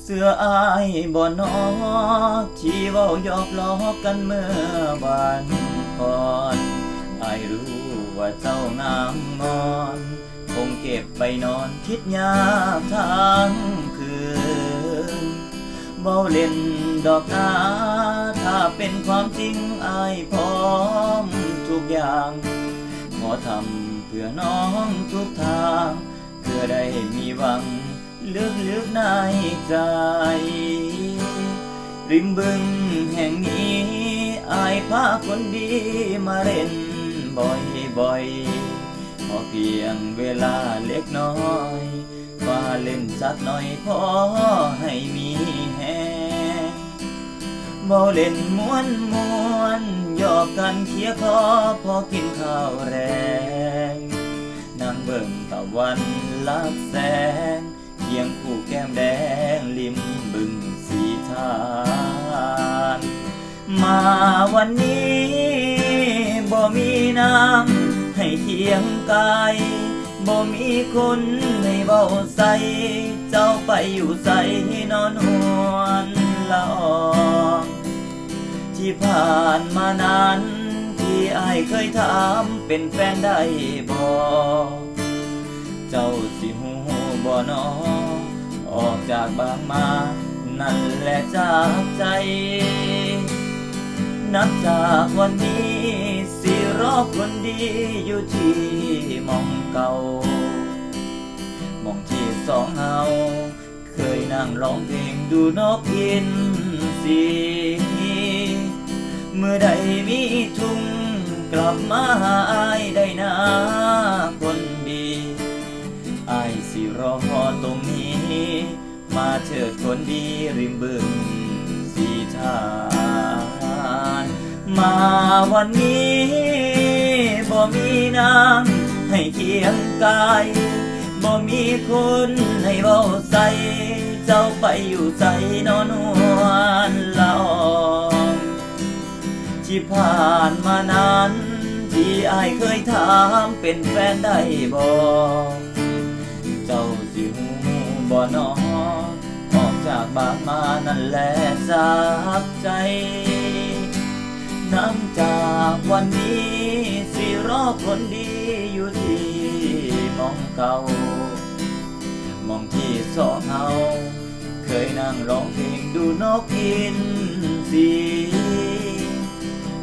เสื้ออายบ่นอที่เว้ายอกล้อกันเมื่อวานก่อนอายรู้ว่าเจ้างามงอน คงเก็บไปนอนคิดยาทั้งคืนเบาเล่นดอกนาถ้าเป็นความจริงอายพร้อมทุกอย่าง ขอทำ พื่อน้องทุกทาง เพื่อได้มีหวังลึกๆในใจ ริมบึงแห่งนี้อายพาคนดีมาเล่นบ่อยๆขอเพียงเวลาเล็กน้อยมาเล่นสักหน่อยพอให้มีแฮงบ่เล่นม้วนมวนๆหยอกกันเคียคอพอกินข้าวแร วันลับแสงเคียงคู่แก้มแดงริมบึงสีทานมาวันนี้บ่มีน้ำให้เคียงกายบ่มีคนให้เบาใส เจ้าไปอยู่ใสนอนหวนละอองที่ผ่านมานั้น ที่อายเคยถามเป็นแฟนได้บ่ เจ้าสิหูบ่นอออกจากบ้างมา นั่นแหละจากใจ นับจากวันนี้สิรอคนดีอยู่ที่มองเก่ามองที่สองเฮาเคยนั่งร้องเพลงดูนกกินสีเมื่อใดมีทุ่งกลับมาหาอายได้นะคน ดีอสิรอตรงนี้ มาเถิดคนดีริมบึงสีทาน มาวันนี้บ่มีนางให้เคียงกายบ่มีคนให้เบาใส เจ้าไปอยู่ใจนอนวนละอองที่ผ่านมานั้น ที่ไอเคยถามเป็นแฟนได้บ่เจ้าสิหูบ่นอออกจากบ้านมานั่นแหละจากใจน้ำจากวันนี้สิรอคนดีอยู่ที่มองเก่ามองที่สองเฮาเคยนั่งร้องเพลงดูนกกินสี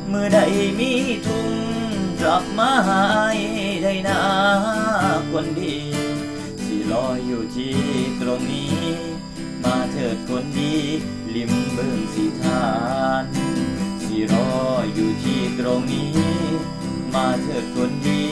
เมื่อใดมีทุ่งกลับมาหายได้นาคนดี รออยู่ที่ตรงนี้ มาเถิดคนดี ลิมเบิ้งสีทาน สิรออยู่ที่ตรงนี้ มาเถิดคนดี